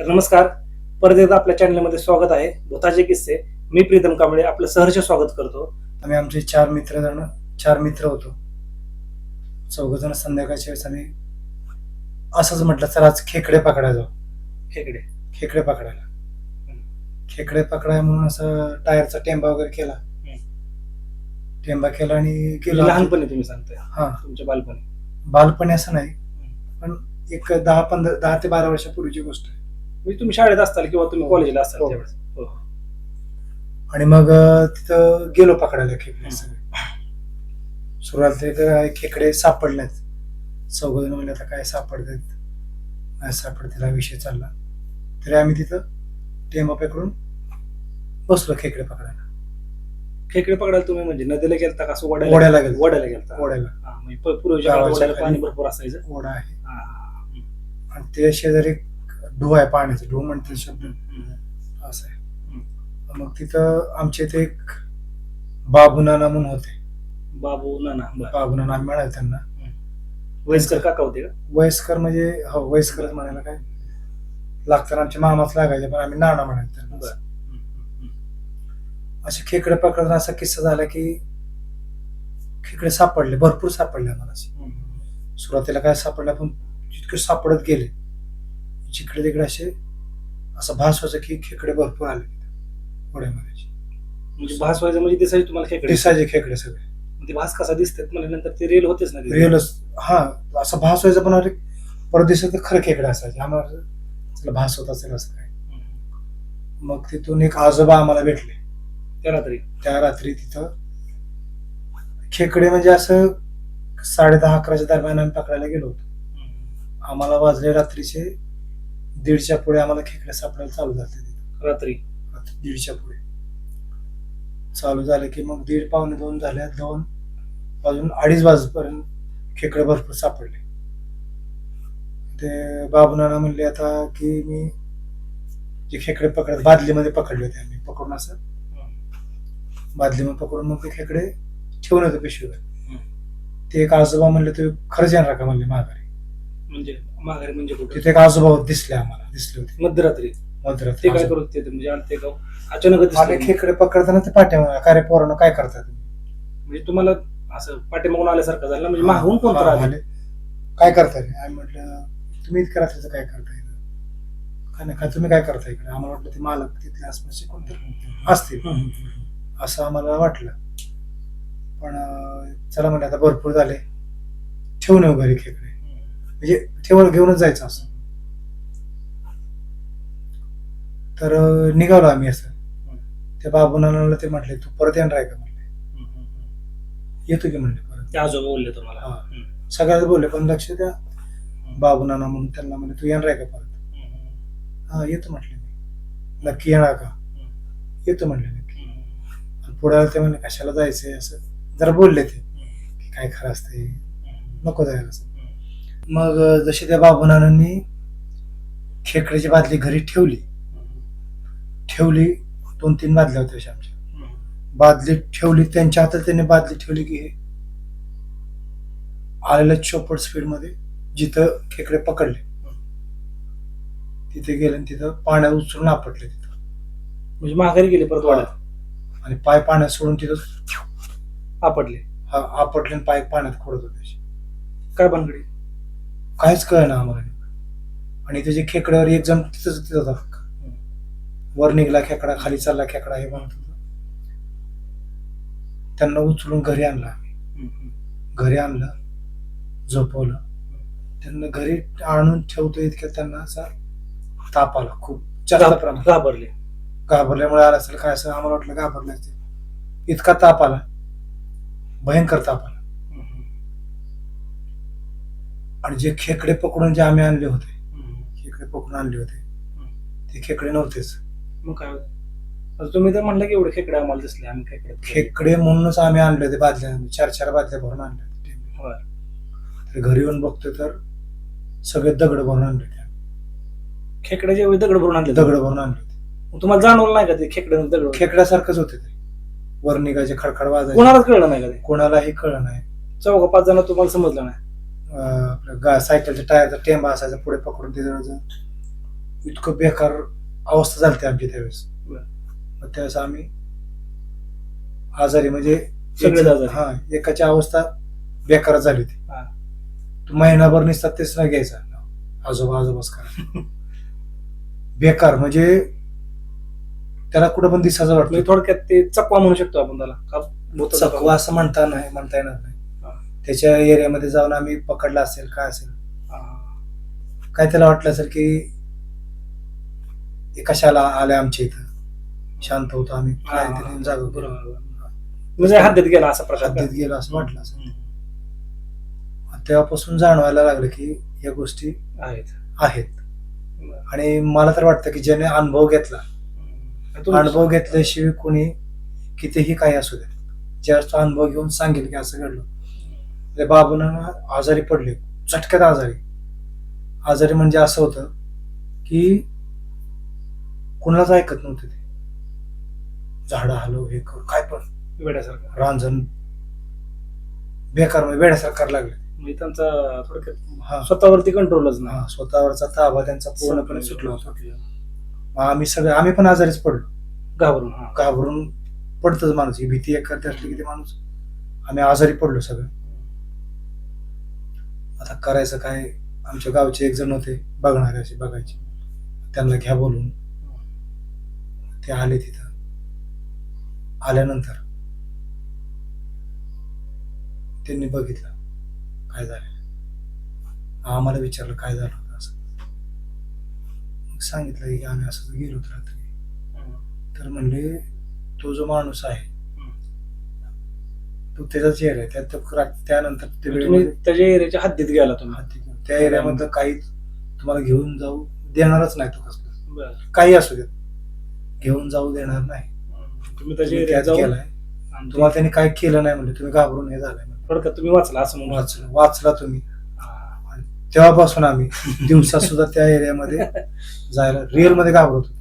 तर नमस्कार. परत एकदा आपल्या चॅनलमध्ये स्वागत आहे. भूताचे किस्से. मी प्रीतम कांबळे आपलं सहर्ष स्वागत करतो. आम्ही आमचे चार मित्र जण चार मित्र होतो. चौघ जण संध्याकाळच्या वेळेस आम्ही असंच म्हटलं चला आज खेकडे पकडायला जाऊ. खेकडे. खेकडे पकडायला. खेकडे पकडाय म्हणून असं टायरचा टेंबा वगैरे केला. टेंबा केला आणि गेलो लहानपणी तुम्ही सांगताय. हा. तुमच्या बालपणी. बालपणी असं नाही. पण एक दहा पंधरा दहा ते बारा वर्षापूर्वीची गोष्ट आहे. म्हणजे तुम्ही शाळेत असताल किंवा तुम्ही कॉलेजला असाल हो. त्यावेळेस हो. आणि मग अं, तिथं गेलो पकडायला खेकडे सगळे सुरुवातीला काय खेकडे सापडलेत चौघजण म्हणले आता काय सापडतात नाही सापडतील हा विषय चालला तरी आम्ही तिथं टेंबा पकडून बसलो खेकडे पकडायला खेकडे पकडायला तुम्ही म्हणजे नदीला गेलता का असं वड्याला ओढ्याला गेलो. वड्याला गेलता ओढायला हा, म्हणजे प- पूर्वीच्या काळात गावाच्या वड्याला पाणी. भरपूर असायचं ओढा आहे हा, हा. आणि ते शेजारी ढू आहे पाण्याचं ढू म्हणते शब्द. असं आहे. मग तिथं आमचे ते एक बाबू नाना म्हणून होते. बाबू नाना. बाबू नाना म्हणाले त्यांना. वयस्कर काका होते का? वयस्कर म्हणजे हो वयस्करच म्हणायला काय? लागताना आमच्या मामाच लागायचे पण आम्ही नाना म्हणायचं त्यांना. असे खेकडे पकडताना असा किस्सा झाला की खेकडे सापडले भरपूर सापडले आम्हाला. सुरुवातीला काय सापडले पण जितके सापडत गेले जिकडे तिकडे असे असं भास व्हायचं की खेकडे भरपूर आले. तिथे होड्यामध्ये म्हणजे भास व्हायचं म्हणजे दिसायचे तुम्हाला खेकडे दिसायचे खेकडे सगळे. ते भास कसा दिसतात? म्हणजे नंतर ते रेल होतेच ना. रिअलच हा असं भास व्हायचं पण अरे परत दिसत खरं खेकडे असायचे. आम्हाला चला भास होत असेल असं काय. मग तिथून एक आजोबा आम्हाला भेटले. त्या रात्री? त्या रात्री तिथं खेकडे म्हणजे असं साडे दहा अकराच्या दरम्यान आम्ही पकडायला गेलो होतो. आम्हाला वाजले रात्रीचे दीडच्या पुढे आम्हाला खेकडे सापडायला चालू झाले. तिथं रात्री दीडच्या पुढे. चालू झाले की मग दीड पावणे दोन झाले दोन वाजून अडीच वाजेपर्यंत खेकडे भरपूर सापडले. ते बाबूनाना म्हणले आता की मी जे खेकडे पकड बादलीमध्ये पकडले होते आम्ही पकडून असं. बादलीमध्ये पकडून मग ते खेकडे ठेवून होते पिशवीवर. ते एक आजोबा म्हणले तुम्ही खरंच येणार का? म्हणले माघारी. म्हणजे माघारी म्हणजे कुठे? तिथे एक आजोबा दिसले आम्हाला दिसले होते. मध्यरात्री. मध्यरात्री ते काय आजोबा. करत होते म्हणजे आले गाव अचानक आले खेकडे पकडताना ते पाठ्या काय रे पोरानं काय करता तुम्ही? म्हणजे तुम्हाला असं पाठीमागून आल्यासारखं झालं ना, म्हणजे मागून कोण तर आले. काय करता रे? आम्ही म्हटलं तुम्ही इतक्या रात्रीचं काय करता इथं? काय नाही काय तुम्ही काय करता इकडे? आम्हाला वाटलं ते मालक तिथले आसपासचे कोणतरी असतील. असं आम्हाला वाटलं. पण अं, चला म्हणजे आता भरपूर झाले. ठेवून येऊ घरी खेकडे. म्हणजे ठेवळ घेऊनच जायचं असं. तर निघालो आम्ही असं. त्या बाबूनाला ते म्हटले तू परत येणार आहे का? हम्म. येतो की म्हणले परत. ते आजोबा बोलले तुम्हाला. हा. बोलले पण लक्ष द्या. बाबूनाना म्हणून त्यांना म्हणजे तू येणार आहे का परत? हा येतो म्हटले मी. नक्की येणार का? येतो म्हणले नक्की आणि पुढे ते म्हणले कशाला जायचंय? असं. जरा बोलले ते. की काय खरं असते नको जायला असं. मग जशी त्या बाबूनानांनी खेकड्याची बादली घरी ठेवली. ठेवली दोन तीन बादल्या होत्या अशा आमच्या. बादली ठेवली त्यांच्या हातात त्यांनी बादली ठेवली की हे आलेल्या चोपट स्पीडमध्ये जिथं खेकडे पकडले. तिथे गेले आणि तिथं पाण्यात उचलून आपटले तिथं. म्हणजे माघारी गेले परत वाड्यात? आणि पाय पाण्यात सोडून तिथं आपटले. हा- आपटले आणि पाय पाण्यात खोडत होते असे. काय भानगडी? काहीच कळना आम्हाला. आणि त्याच्या खेकड्यावर एक जण तिथंच तिथं होता. वर निघला खेकडा खाली चालला खेकडा हे म्हणत होता. त्यांना उचलून घरी आणलं आम्ही. घरी आणलं झोपवलं. त्यांना घरी आणून ठेवतो इतक्या त्यांना असा ताप आला खूप जास्त प्रमाणात. घाबरले. घाबरल्यामुळे आला असेल काय असं आम्हाला वाटलं घाबरलं इतका ताप आला. भयंकर ताप आला. आणि जे खेकडे पकडून जे आम्ही आणले होते. खेकडे पकडून आणले होते ते खेकडे नव्हतेच. मग काय? होतं? तुम्ही तर म्हणलं की एवढे खेकडे आम्हाला दिसले आम्ही खेकडे खेकडे म्हणूनच आम्ही आणले होते बादल्या चार चार बादल्या भरून आणले होते. तर घरी येऊन बघतो तर सगळे दगड भरून आणले होते. खेकड्याचे एवढे दगड भरून आणले दगड भरून आणले होते. तुम्हाला जाणवलं नाही का ते खेकडे दगड? खेकड्यासारखंच होते ते. वर निघायचे खडखड वाजायचे. कोणालाच कळलं नाही का ते? कोणालाही कळलं नाही. चौघ पाच जण तुम्हाला समजलं नाही. आपलं गा सायकलच्या टायरचा टेंबा असायचा पुढे पकडून ते जवळ इतकं बेकार अवस्था झाली आमची त्यावेळेस. मग त्यावेळेस आम्ही आजारी म्हणजे. हा एकाची अवस्था बेकार झाली होती हा. तो महिनाभर निसतात तेच नाही घ्यायचा आजोबा आजोबाच करा बेकार म्हणजे त्याला कुठं पण दिसायचं म्हणजे वाटतं थोडक्यात ते चकवा म्हणू शकतो आपण त्याला चकवा असं म्हणता नाही म्हणता येणार. नाही त्याच्या एरियामध्ये जाऊन आम्ही पकडला असेल काय असेल. काय त्याला वाटलं असेल की कशाला आले आमच्या इथं शांत होतो आम्ही काय जागा. म्हणजे हद्दीत गेला असा प्रकार? हद्दीत गेलो असं वाटलं हम्म. तेव्हापासून जाणवायला लागलं की या गोष्टी आहेत आहेत. आणि मला तर वाटतं की ज्याने अनुभव घेतला अनुभव घेतल्याशिवाय कोणी कितीही काही असू दे ज्यावेळेस तो अनुभव घेऊन सांगेल की असं घडलं म्हणजे बाबून आजारी पडले झटक्यात आजारी. आजारी म्हणजे असं होतं की कुणालाच ऐकत नव्हते ते. झाडं हलव हे कर काय पण. वेड्यासारखं. रांजण बेकार म्हणजे वेड्यासारखं करायला लागले. म्हणजे त्यांचा थोडक्यात हा. स्वतःवरती कंट्रोलच हा, स्वतःवरचा ताबा त्यांचा पूर्णपणे सुटला होता. आम्ही सगळे आम्ही पण आजारीच पडलो. घाबरून हा. घाबरून पडतच माणूस. ही भीती एक करते असली की ते माणूस. आम्ही आजारी पडलो सगळं. आता करायचं काय? आमच्या गावचे एक जण होते बघणारे असे बघायचे. त्यांना घ्या बोलून. ते आले तिथं. आल्यानंतर त्यांनी बघितलं काय झालं आम्हाला विचारलं काय झालं होतं असं. मग सांगितलं की आम्ही असं गेलो होतो रात्री. तर म्हणले तो जो माणूस आहे. तो चेहरा आहे. त्या- त्या- त्यानंतर ते तुम्ही वेळेमध्ये त्याच्या एरियाच्या हद्दीत गेला तुम्ही. हाती घेऊन- त्या एरियामधलं काही तुम्हाला घेऊन जाऊ देणारच नाही तो कसलं. बरं. काही असू देत. घेऊन जाऊ देणार नाही. तुम्ही तुम्ही त्याच्या त्यात एरियात जाऊन गेलाय. आणि तुम्हाला त्यांनी काय केलं नाही म्हणजे तुम्ही घाबरून हे झालंय म्हणजे थोडक्यात तुम्ही वाचला असं म्हणून. वाचलं. वाचला तुम्ही. हा. तेव्हापासून आम्ही दिवसा सुद्धा त्या एरियामध्ये जायला रिअलमध्ये घाबरत होतो.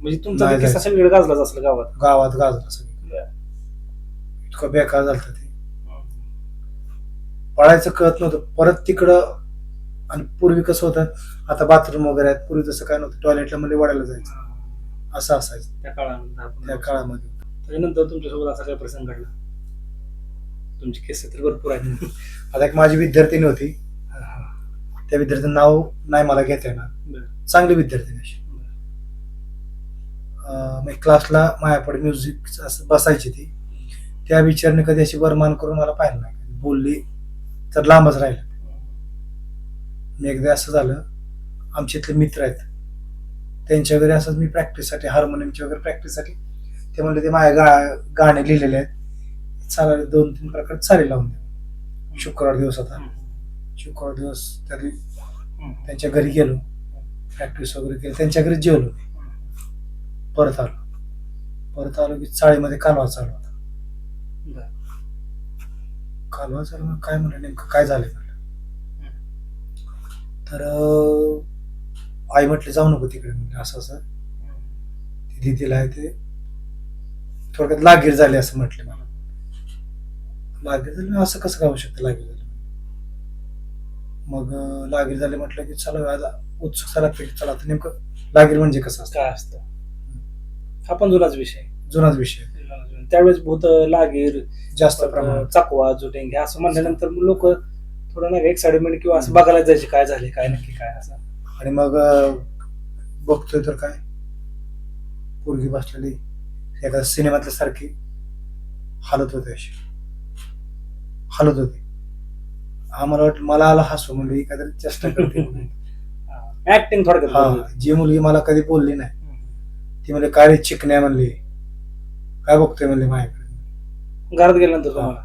म्हणजे तुमचा नाही ते किस्सा जायचं. सगळीकडे गाजलाच असलं गावात. गावात गाजला सगळं इतकं बेकार झालं ते. पळायचं कळत नव्हतं. परत तिकडं आणि पूर्वी कसं होतं आता बाथरूम वगैरे आहेत. पूर्वी तसं काय नव्हतं. टॉयलेटला मध्ये वडायला जायचं. असं असायचं. त्या काळामध्ये आपण- त्या काळामध्ये. त्याच्यानंतर तुमच्यासोबत असा काही प्रसंग घडला? तुमचे किस्से तर भरपूर आहेत. आता एक माझी विद्यार्थिनी होती. त्या विद्यार्थ्यांचं नाव नाही मला घेता येणार. चांगली विद्यार्थिनी अशी. क्लासला मायापडे म्युझिक बसायची ती. त्या विचारने कधी अशी वरमान करून मला पाहिलं नाही. बोलली तर लांबच राहिलं. मी एकदा असं झालं आमचे इथले मित्र आहेत. त्यांच्या घरी असंच मी प्रॅक्टिससाठी हार्मोनियमची वगैरे प्रॅक्टिससाठी ते म्हणले ते माझ्या गा गाणे लिहिलेले आहेत. चालेल दोन तीन प्रकार चालेल लावून दे. शुक्रवार दिवस होता. शुक्रवार दिवस तरी त्यांच्या घरी गेलो. प्रॅक्टिस वगैरे केली. त्यांच्या घरी जेवलो परत आलो. परत आलो की चाळीमध्ये कालवा चालू होता. कालवा मग काय म्हणलं नेमकं काय झालं म्हणलं? तर अं, आई म्हटले जाऊ नको तिकडे म्हणजे असं असं. ती दिदीला आहे ते. थोडक्यात लागीर झाले असं म्हटले मला. लागीर झाले असं कसं काय होऊ शकतं लागीर झाले मग अं, लागीर झाले म्हटलं की चला आता उत्सुकता लागते की चला आता नेमकं लागीर म्हणजे कसं असतं? काय असतं? हा पण जुनाच विषय. जुनाच विषय. त्यावेळेस भूत लागीर जास्त प्रमाणात. चकवा जुटेंग असं म्हणल्यानंतर लोक थोडं नाही एक्साइटमेंट किंवा असं बघायला जायचे काय झाले काय नक्की काय असं. आणि मग बघतोय तर काय? पोरगी बसलेली एका सिनेमातल्या सारखी हालत होते अशी. हालत होती. आम्हाला वाटलं मला आला हसू म्हणजे काहीतरी चेष्टा करते. ऍक्टिंग थोडक्यात हा जी मुलगी मला कधी बोलली नाही. ती म्हणजे काय चिकण्या म्हणली. काय बघतोय म्हणली माझ्याकडे? घरात गेल्यानंतर तुम्हाला?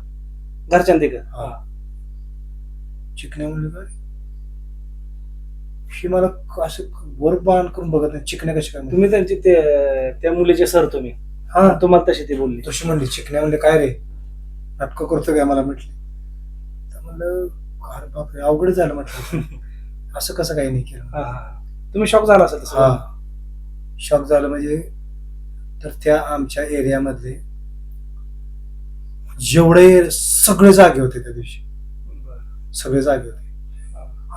घरच्यां ते का? हा. चिकण्या म्हणली काय ही मला क- असं वर बाण करून बघत नाही. चिकण्या कशी काय म्हणली? तुम्ही त्यांची ते त्या मुलीचे सर तुम्ही. हा. तुम्हाला तशी ती बोलली. तशी म्हणली. चिकण्या म्हणले काय रे? नाटकं करतो काय मला? म्हटली. तर म्हणलं अरे बापरे अवघड झालं म्हटलं. असं कसं काही नाही केलं. हा, हा. तुम्ही शॉक झाला असेल तसं. हा. शॉक झालं म्हणजे तर त्या आमच्या एरियामधले जेवढे सगळे जागे होते त्या दिवशी. सगळे जागे होते.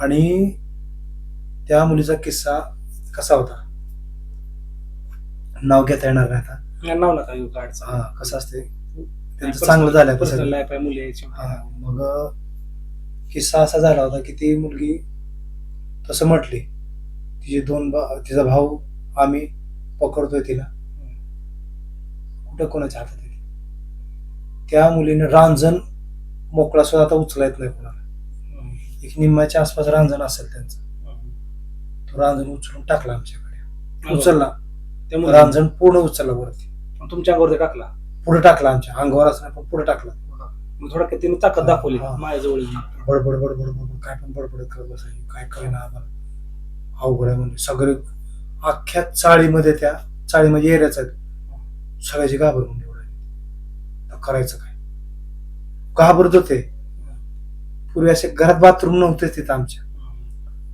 आणि त्या मुलीचा किस्सा कसा होता? नाव घेता येणार नाही आता. नाव नका घेऊ कार्डचं हा कसं असते? त्यांचं चांगलं झालं मुली. हा, मग किस्सा असा झाला होता की ती मुलगी तसं म्हटली तिचे दोन तिचा भाऊ आम्ही पकडतोय तिला. कुठं कोणाच्या हातात आहे? त्या मुलीने रांजण मोकळा सुद्धा आता उचला येत नाही कोणाला. एक निम्म्याच्या आसपास रांजण असेल त्यांचं. तो रांजण उचलून टाकला आमच्याकडे. उचलला. त्या मुलीने- रांजण पूर्ण उचलला वरती. तुमच्या अंगावर ते टाकला? पुढे टाकला आमच्या. अंगावर असं पण पुढे टाकला. थोडक्यात तिने ताकद दाखवली हा. माझ्याजवळ. बडबड बडबड बडबड. काय पण बडबड करत बसायची. काय कळेना आम्हाला. अवघड आहे म्हणजे सगळे अख्ख्या चाळीमध्ये त्या चाळीमध्ये एरियाच आहेत. सगळ्याची घाबर म्हणजे एवढं करायचं काय? घाबरत होते पूर्वी असे घरात बाथरूम नव्हते तिथं आमच्या.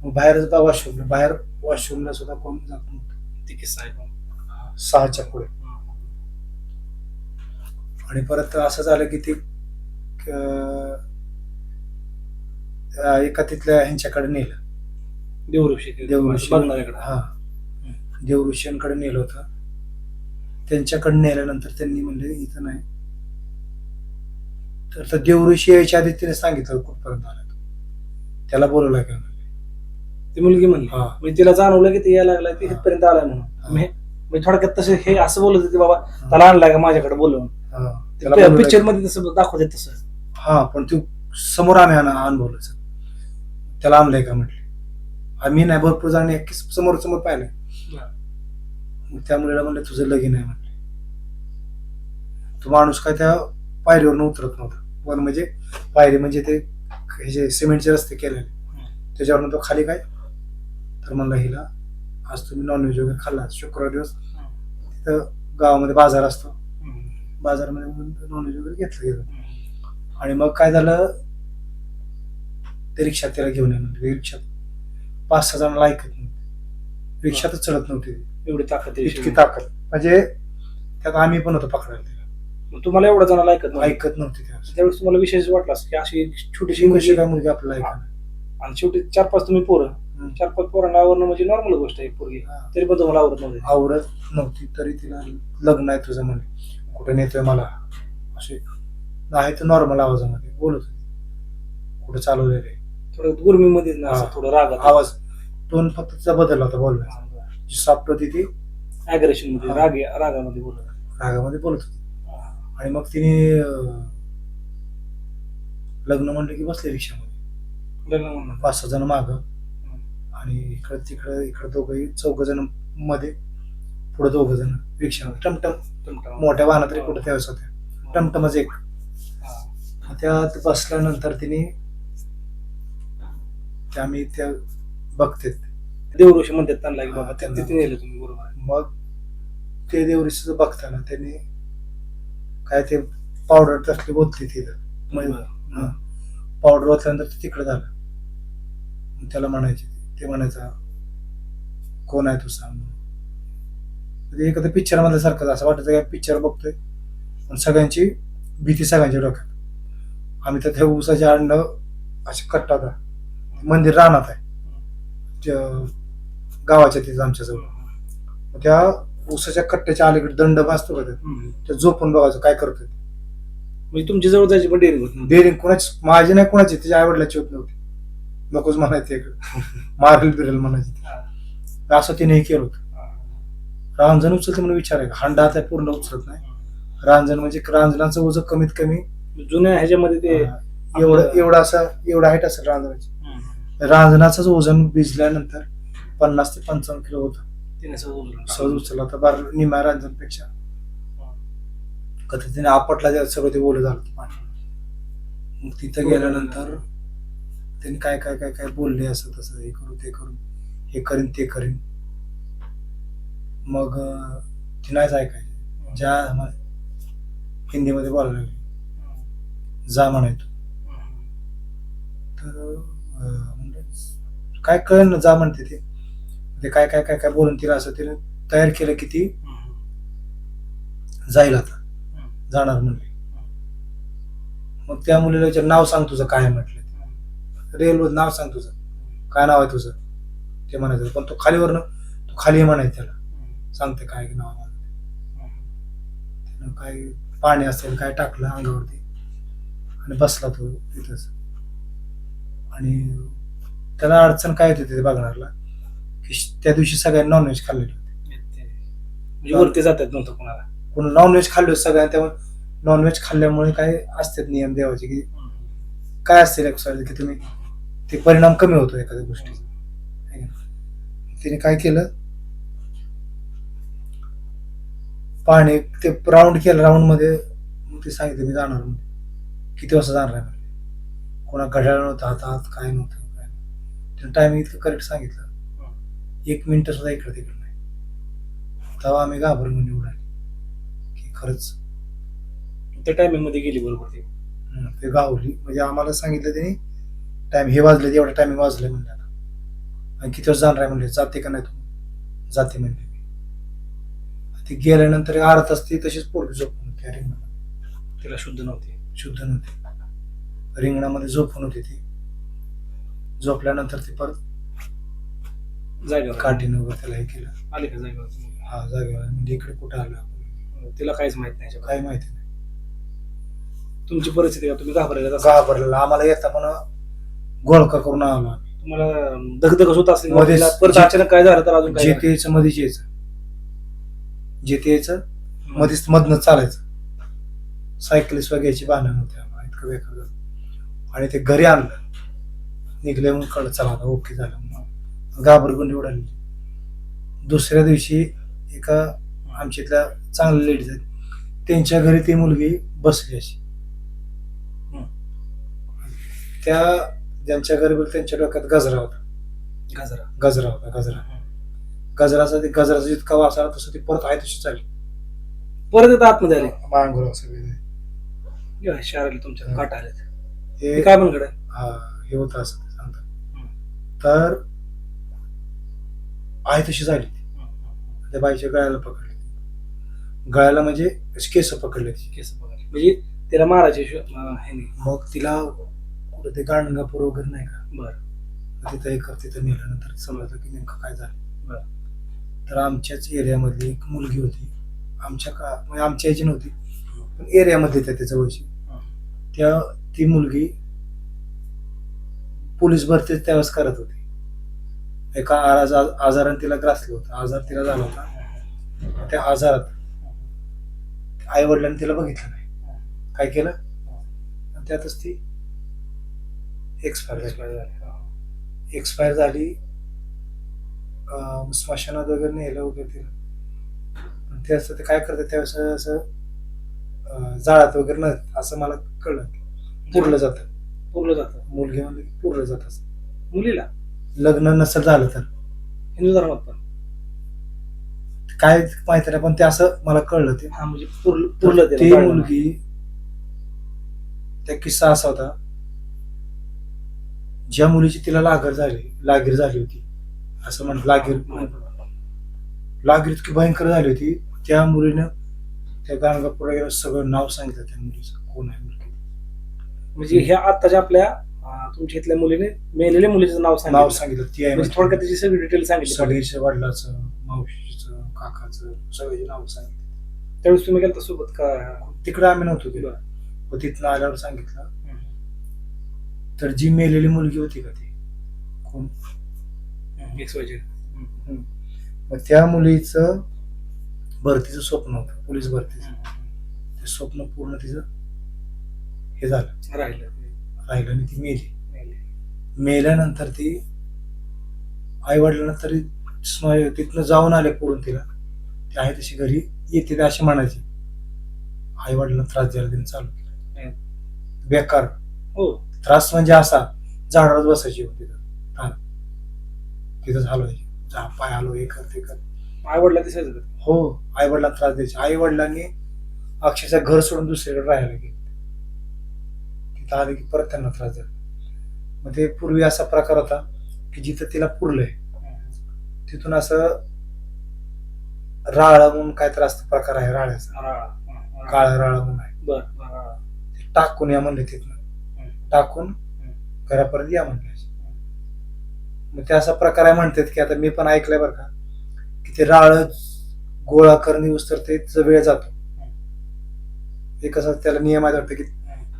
मग बाहेरच बा वॉशरूम बाहेर वॉशरूमला सुद्धा कोण जात नव्हतं. पण. सहाच्या पुढे. आणि परत असं झालं की ती एका तिथल्या ह्यांच्याकडे नेलं. देवऋषी देवऋषी हा. देवऋषींकडे नेलं होतं. त्यांच्याकडे नेल्यानंतर त्यांनी म्हणले इथं नाही. तर तर देवऋषी यायच्या आधी तिने सांगितलं कुठपर्यंत आला त्याला बोलवलं म्हणले ती मुलगी म्हणली. हा. मी तिला जाणवलं की ते यायला लागलाय ते इथपर्यंत आलाय म्हणून. मी मी थोडक्यात तसे हे असं बोलत होते बाबा त्याला आणलाय का माझ्याकडे बोलवून पिक्चर? मध्ये तसं दाखवते तसं. हा पण तू समोर आम्ही आण- अनुभवलं त्याला आणलंय का म्हटले. आम्ही नाही भरपूर जण समोर समोर पाहिलंय. मग त्या मुलीला म्हणलं तुझं लगीन आहे म्हणले. तो माणूस काय त्या पायरीवरनं उतरत नव्हता. वर म्हणजे पायरी म्हणजे ते हे जे सिमेंटचे रस्ते केलेले त्याच्यावरनं तो खाली काय? तर म्हणला हिला आज तुम्ही नॉनव्हेज वगैरे खाल्ला शुक्रवार दिवस तिथं गावामध्ये बाजार असतो. बाजारमध्ये नॉनव्हेज वगैरे घेतलं गेलं. आणि मग काय झालं? ते रिक्षात त्याला घेऊन येणार रिक्षात पाच सहा जणांना ऐकत नव्हते. रिक्षातच चढत नव्हती एवढी ताकद आहे इतकी. ताकद. म्हणजे त्यात आम्ही पण होतो पकडायला तुम्हाला एवढं जणांना ऐकत नाही ऐकत नव्हती त्यावेळेस तुम्हाला विशेष वाटला की अशी छोटीशी मुलगी काय मुलगी आपल्याला ऐकणार. आणि शेवटी चार पाच तुम्ही पोरं. चार पाच पोरांना आवरणं म्हणजे नॉर्मल गोष्ट आहे पोरगी. तरी पण तुम्हाला आवरत नव्हते. आवडत नव्हती तरी तिला लग्न आहे तुझं म्हणे. कुठे नेतोय मला? असे आहे तर नॉर्मल आवाजामध्ये. बोलत होती. कुठे चालवलेले थोडं गुरमीमध्ये ना. थोडं रागात. आवाज टोन फक्त तिचा बदलला होता बोलण्याचा. जी सॉफ्ट होती ती. अग्रेशनमध्ये. राग रागामध्ये बोलत रागामध्ये बोलत होती. आणि मग तिने अं, लग्न म्हणलं की बसले रिक्षामध्ये. लग्न म्हणून पाच सहा जण माग. आणि इकडं तिकडं इकडं दोघंही चौघ जणमध्ये पुढे दोघ जण रिक्षामध्ये. टमटम. टमटम. मोठ्या वाहनात तरी कुठं त्यावेळेस होत्या. टमटमच एक. हा. मग त्यात बसल्यानंतर तिने त्या मी त्या बघते देवऋषी म्हणतात त्यांना की बाबा हा, त्या- त्यांना. तिथे नेलं तुम्ही बरोबर आहे. मग ते देवरीचं बघताना त्यांनी काय ते पावडर तसली बोलते तिथं बरं. पावडर ओतल्यानंतर ते तिकडे झालं मग त्याला म्हणायचे ते म्हणायचा कोण आहे तू सांग. म्हणजे एखादं पिक्चर मधल्या सारखं असं वाटतं काय पिक्चर बघतोय पण सगळ्यांची भीती सगळ्यांच्या डोक्यात आम्ही तर त्या ऊसाचे अंड असे कट्टा होता मंदिर रानात आहे गावाच्या तिथं आमच्या जवळ मग त्या ऊसाच्या कट्ट्याच्या अलीकडे दंड भासतो का. त्या झोपून बघायचं काय करतोय म्हणजे तुमची जवळ जायची पण डेअरिंग होत नव्हती. डेअरिंग कोणाची? माझी नाही कोणाची? तिच्या आई वडिलाची होत नव्हती. नकोच म्हणायचे मारेल बिरेल म्हणायची हा. असं तिने केलं होतं. हा. रांजण उचलते म्हणून विचारायला हांडा आता पूर्ण उचलत नाही. रांजण म्हणजे रांजणाचं ओझं कमीत कमी. जुन्या ह्याच्यामध्ये ते अं, एवढं एवढं असं एवढं हाईट असेल रांजणाची. हम्म. रांजणाचंच वजन भिजल्यानंतर पन्नास ते पंचावन्न किलो होतं. तिने सहज. उचलला. तर बार निम्या रांजणपेक्षा. कधी तिने आपटला जात सगळं ते ओलं झालं होतं पाणी. मग तिथं गेल्यानंतर त्यांनी काय काय काय काय बोलले असं तसं हे करू ते करू हे करीन ते करीन. मग ती नाहीच ऐकायची. ज्या हिंदीमध्ये बोलायला लागली. जा म्हणायचो. तर अं, म्हणलं काय कळेल ना जा म्हणते ते. ते काय काय काय काय बोलून तिला असं तिने तयार केलं की ती जाईल आता. जाणार म्हणली. मग त्या मुलीला विचार नाव सांग तुझं काय म्हटलं रेल्वे नाव सांग तुझं. काय नाव आहे तुझं? ते म्हणायचं. पण तो खालीवर तो खाली म्हणायचं त्याला. सांगते काय की नाव त्यानं काय पाणी असेल काय टाकलं अंगावरती. आणि बसला तो तिथंच आणि त्याला अडचण काय होती तिथे बघणारला? त्या दिवशी सगळ्यांनी नॉनव्हेज खाल्लेलं होते. म्हणजे वरती जातात नव्हतं कोणाला? कोण नॉनव्हेज खाल्लं होतं सगळ्यांनी त्यामुळे नॉनव्हेज खाल्ल्यामुळे काय असतात नियम देवाचे की काय असतील एक्सरसाइज की तुम्ही ते परिणाम कमी होतो एखाद्या गोष्टीचा? तिने काय केलं? पाणी ते राऊंड केलं राऊंडमध्ये ते सांगितलं मी जाणार किती वाजता जाणार आहे कोणा घड्याळ नव्हतं हातात काय नव्हतं काय नव्हतं. टायमिंग इतकं करेक्ट सांगितलं. एक मिनिट सुद्धा इकडे तिकडे नाही. तेव्हा आम्ही घाबरून निवडाली की खरंच. त्या टायमिंगमध्ये गेली बरोबर ते. ते गावली म्हणजे आम्हाला सांगितलं त्यांनी टाइम हे वाजले एवढं टायमिंग वाजलंय म्हणले आणि किती वाजता जाणार आहे? म्हणले जाते का नाही तू? जाते म्हणले ती गेल्यानंतर अर्धा तास ती तशीच पोरगी झोपून होती त्या रिंगणामध्ये. तिला शुद्ध नव्हती. शुद्ध नव्हती. रिंगणामध्ये झोपून होती ती. झोपल्यानंतर ती परत जागेवर काठीनं वगैरे त्याला हे केलं. आले का जागेवर हा जागेवर. म्हणजे इकडे कुठं आलो आपण? तिला काहीच माहीत नाही याच्याबद्दल. काही माहिती नाही. तुमची परिस्थिती का तुम्ही घाबरलेला असाल. घाबरलेलं. आम्हाला येता पण गोळका करून आलो आम्ही. तुम्हाला दगदग होत असेल मध्येच तिला परत जे- अचानक काय झालं तर अजून काय जेथे यायचं मध्येच यायचं. जेथे यायचं मध्येच मधनं चालायचं. सायकलीस घ्यायची बांधण नव्हती आम्हाला. इतकं बेकार झालं. आणि ते घरी आणलं. निघले मग कळलं चला आता ओके झालं. घाबरगुंडी उडाली. दुसऱ्या दिवशी एका आमच्या इथल्या चांगल्या लेडीज आहेत. त्यांच्या घरी ती मुलगी बसली अशी. त्या ज्यांच्या घरी बोल त्यांच्या डोक्यात गजरा होता. गाजरा. गजरा होता गजरा. गजराचा ते गजराचा जितका वास आला तसं ती परत आहे तशी चालली. परत येतं आतमध्ये आले. मांगुरा सगळे या, शार आले तुमच्या काटा आले हे ते काय पण कडे हा, हे होतं असं ते सांगतात तर आहे तशी झाली. त्या बाईच्या गळ्याला पकडली. गळ्याला म्हणजे केस पकडले. केस बघायला म्हणजे तिला मारायचे हे मग तिला कुठं ते गाणगापूर वगैरे नाही का? बर. तिथं एक तिथं नेल्यानंतर समजलं की नेमकं काय झालं. बर. तर आमच्याच एरियामधली एक मुलगी होती. आमच्या का म्हणजे आमच्या याची नव्हती. पण एरियामध्ये त्या जवळची त्या ती मुलगी पोलीस भरती त्यावेळेस करत होती. एका आजार आजाराने तिला ग्रासलं होतं. आजार तिला झाला होता. त्या आजारात आई वडिलांनी तिला बघितलं नाही. काय केलं? आणि त्यातच ती एक्सपायर झाली. एक्सपायर झाली. स्मशानात वगैरे नेलं वगैरे तिला. आणि ते असं ते काय करतात त्यावेळेस असं जाळात वगैरे न असं मला कळलं. पुरलं जातं. पुरलं जातं. मुलगी म्हणलं की पुरलं जात असं. मुलीला? लग्न नसेल झालं तर? हिंदू धर्मात पण काय माहिती नाही पण ते असं मला कळलं ते. हा म्हणजे पुरलं पुरलं तर तिला, ती काढलं. मुलगी त्या किस्सा असा होता ज्या मुलीची तिला लागीर झाली लागीर झाली होती. असं म्हण लागीर लागीर इतकी भयंकर झाली होती. त्या मुलीनं त्या गाणगापूर वगैरे सगळं नाव सांगितलं त्या मुलीचं. कोण आहे मुलगी? म्हणजे ह्या आताच्या आपल्या तुमच्या इथल्या मुलीने मेलेल्या मुलीचं नाव नाव सांगितलं सांगितलं ती आहे म्हणजे थोडक्यात त्याची सगळी डिटेल सांगितली. सगळीच्या वडिलाचं मावशीचं काकाचं सगळ्याची नाव सांगितलं. त्यावेळेस तुम्ही गेलता सोबत का? तिकडे आम्ही नव्हतो गेलो. व तिथनं आल्यावर सांगितलं. तर जी मेलेली मुलगी होती का ती? कोण. मग त्या मुलीचं भरतीचं स्वप्न होतं पोलीस भरतीचं. ते स्वप्न पूर्ण तिचं हे झालं. राहिलं. राहिलं आणि ती मेली. मेले. मेल्यानंतर ती आई वडिलांना तरी तिथनं जाऊन आले पुढून तिला. ती आहे तशी घरी येते अशी म्हणायची. आई वडिलांना त्रास द्यायला तिने चालू केलं. बेकार. हो. त्रास म्हणजे असा झाडावर बसायची होती तिथं हलवायची. जा पाय हलव हे कर ते कर. आई वडिला? हो. आई वडिलांना त्रास द्यायचे. आई वडिलांनी अक्षरशः घर सोडून दुसरीकडे राहायला गेले. तिथं आले की परत त्यांना त्रास द्यायला मग ते पूर्वी असा प्रकार होता की जिथं तिला पुरलंय तिथून असं राळा म्हणून काय तर असतं प्रकार आहे राळ्याचा. राळा. हा, राळा. काळा राळा म्हणून आहे. टाकून या म्हणले तिथनं. टाकून घरापर्यंत या म्हणले मग ते असा प्रकार आहे म्हणतात की आता मी पण ऐकलंय बरं का की ते राळ गोळा करणे तर ते वेळ जातो. ते कसं त्याला नियम आहे वाटतं की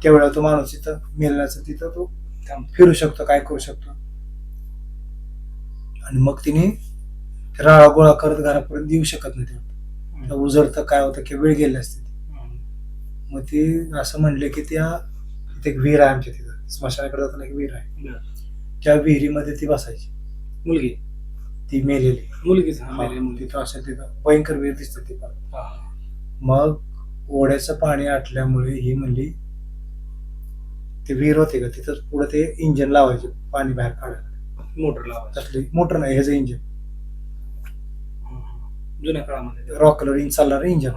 त्यावेळेला तो माणूस तिथं मेलण्याचं तिथं तो. फिरू शकतो काय करू शकतो. आणि मग तिने राळा गोळा करत घरापर्यंत येऊ शकत नाही तेव्हा काय होतं की वेळ गेली असते. मग ती असं म्हणले की त्या तिथे एक विहीर आहे आमच्या तिथं. स्मशानाकडे जाताना एक विहीर आहे. त्या विहिरीमध्ये ती बसायची. मुलगी? ती मेलेली. मुलगी. तिथं असेल तिथं. भयंकर विहीर दिसते ती पण. मग ओढ्याचं पाणी आटल्यामुळे ही म्हणली ते विहीर होते का तिथं पुढे ते इंजिन लावायचे पाणी बाहेर काढायला. मोटर लावायची. तसली मोटर नाही ह्याचं इंजिन. जुन्या काळामध्ये. रॉक कलर इंज चालणार इंजिन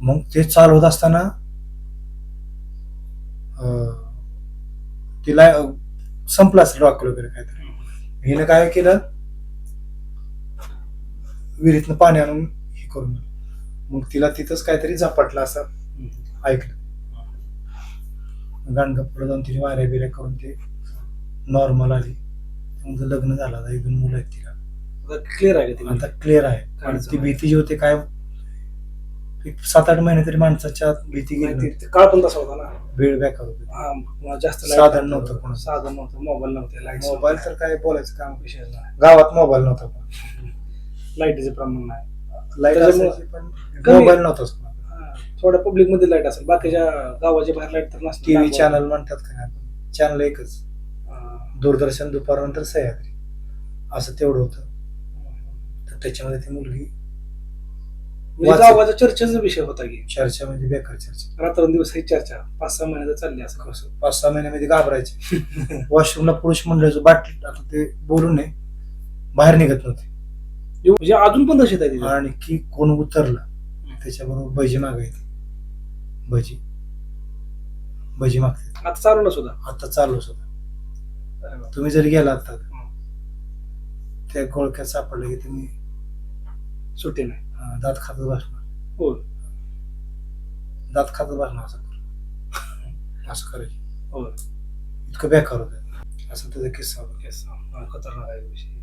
मग ते चालवत असताना अं, तिला अं, संपलं असेल रॉक वगैरे काहीतरी. हिनं काय केलं? विहिरीतनं पाणी आणून हे करून दिलं. मग तिला तिथंच काहीतरी झपाटलं असं ऐकलं. गाणगा पुढे जाऊन तिने वाऱ्या बिऱ्या करून ते नॉर्मल आली. तुमचं लग्न झालं. आता इथून मुलं आहेत तिला. क्लिअर आहे का आता क्लिअर आहे. आणि ती? भीती जी होती काय एक सात आठ महिने तरी माणसाच्या भीती गेली काळ पण तसा होता ना. वेळ बेकार होती. हा, जास्त light साधन नव्हतं. नव्हतं कोणाचं. साधन नव्हतं मोबाईल नव्हते लाइट मोबाईल तर काय बोलायचं काम विषय नाही. गावात मोबाईल नव्हता कोणाचा. लाईटीचं प्रमाण नाही. लाइट त्याच्यामुळं पण कमी- मोबाईल नव्हताच हा, थोड्या पब्लिकमध्ये लाइट असेल. बाकीच्या गावाच्या बाहेर लाइट तर नसते टीव्ही चॅनल म्हणतात का चॅनल एकच. हा. दूरदर्शन दुपारनंतर सह्याद्री. असं तेवढं होतं. तर त्याच्यामध्ये ती मुलगी म्हणजे वाच- गावाच्या चर्चेचा विषय होता की. चर्चा म्हणजे बेकार चर्चा. रात्रंदिवस ही चर्चा. पाच सहा महिन्यात चालली असं. कसं पाच सहा महिन्यामध्ये घाबरायचे. वॉशरूमला पुरुष मंडळाचं बाटली आता ते बोलून नये बाहेर निघत नव्हते. म्हणजे अजून पण दहशत आहे तिथे. आणि की कोण उतरला त्याच्याबरोबर भजी मागायची. भजी. भजी मागते. आता चालू ना सुद्धा? आता चालू सुद्धा. अरे वा. तुम्ही जरी गेला आता. त्या गोळक्यात सापडलं की तुम्ही सुट्टी नाही. अं, दात खातच बसणार. हो. दात खातच बसणार असं करून. असं करायचं. हो. इतकं बेकार होतं असं त्याचा किस्सा होता. हा, खतरनाक आहे विषय.